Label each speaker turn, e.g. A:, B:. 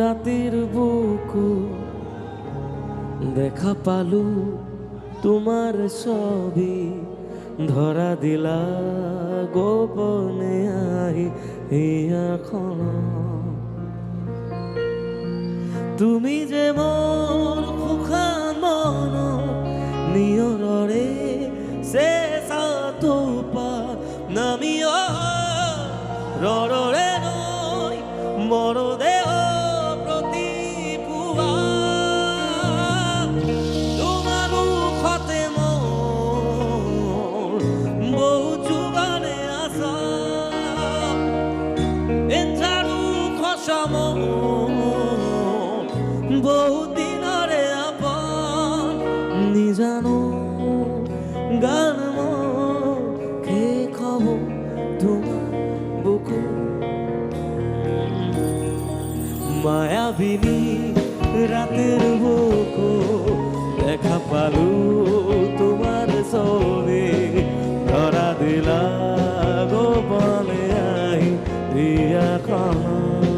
A: রাতের বুকু দেখা পালু, তোমার সবই ধরা দিলা গোপনে আই এখন। তুমি যে মোৰ সুখান মন নিয়ৰৰে চেচাটোপা নামিয় ৰৰে নৈ মৰদেহ প্ৰতি পুৱা তোমাৰ মুখতে বহু যুগৰে আছা এঞ্জাৰু খচাম বহুত দিনৰে আপন নিজানো গান। মায়াবিনী রাতের বকো দেখা পালু তোমার সবে ধরা দিলা গোপালে আই দিয়া খান